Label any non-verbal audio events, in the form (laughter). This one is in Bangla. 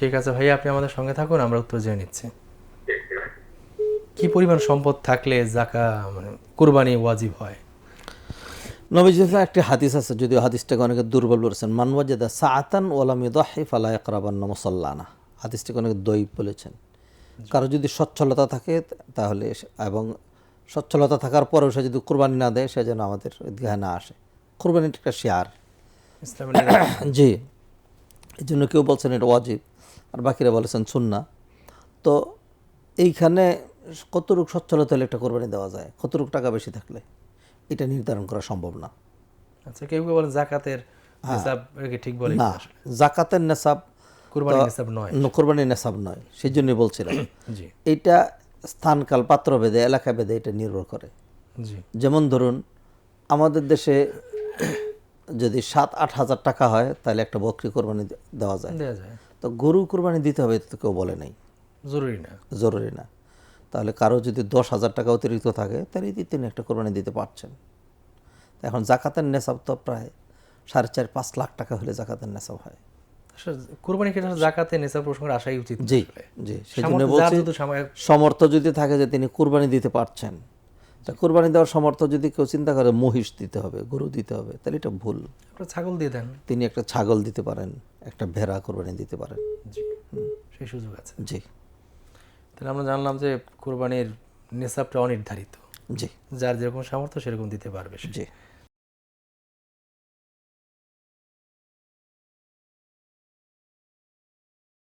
ঠিক আছে ভাই আপনি আমাদের সঙ্গে থাকুন আমরা উত্তর জেনে নিচ্ছি। কি পরিমাণ সম্পদ থাকলে জাকা মানে কুরবানি ওয়াজিব হয়? নবীজি একটি হাদিস আছে যদিও হাদিসটাকে অনেকে দুর্বল বলেছেন মানওয়াজেদা সাআতান ওয়ালাম ইদাহি ফালা ইয়াকরাবান মুসাল্লানা। হাদিসটাকে অনেকে দৈব বলেছেন। কারও যদি সচ্ছলতা থাকে তাহলে এবং সচ্ছলতা থাকার পরেও সে যদি কুরবানি না দেয় সে যেন আমাদের ঈদগাহে না আসে। কুরবানিটা একটা শেয়ার (coughs) জি। এই জন্য কেউ বলছেন এটা ওয়াজিব। আর বাকিরা বলেছেন সুন্না তো এইখানে কতটুকু সচ্ছলতা হলে একটা কোরবানি দেওয়া যায়? কতটুকু টাকা বেশি থাকলে? এটা নির্ধারণ করা সম্ভব না। আচ্ছা কেউ কেউ বলেন জাকাতের কি ঠিক বলে না জাকাতের নেশাব কুরবানি নিসাব নয়। ন- কোরবানির নেশাব নয় সেই জন্যই বলছিলাম (clears throat) এটা স্থানকাল পাত্র ভেদে এলাকা ভেদে এটা নির্ভর করে। যেমন ধরুন আমাদের দেশে যদি সাত আট হাজার টাকা হয় তাহলে একটা বকরি কোরবানি দেওয়া যায়। দেওয়া যায়। তো গরু কোরবানি দিতে হবে এটা তো কেউ বলে নাই। জরুরি না। জরুরি না। তাহলে কারও যদি দশ হাজার টাকা অতিরিক্ত থাকে তাহলে এই তিনি একটা কোরবানি দিতে পারছেন। এখন জাকাতের নেশাব তো প্রায় সাড়ে চার পাঁচ লাখ টাকা হলে জাকাতের নেশাব হয়। কুরবানি ক্ষেত্রে জাকাতে আসাই উচিত। জি জি সেই জন্য সামর্থ্য যার বলছি সমর্থ যদি থাকে যে তিনি কুরবানি দিতে পারছেন তা কুরবানি দেওয়ার সমর্থ যদি কেউ চিন্তা করে মহিষ দিতে হবে গরু দিতে হবে তাহলে এটা ভুল। ছাগল দিয়ে দেন। তিনি একটা ছাগল দিতে পারেন। একটা ভেড়া কোরবানি দিতে পারেন। জি সেই সুযোগ আছে। জি। তাহলে আমরা জানলাম যে কোরবানির নেশাবটা অনির্ধারিত। জি। যার যেরকম সামর্থ্য সেরকম দিতে পারবে জি।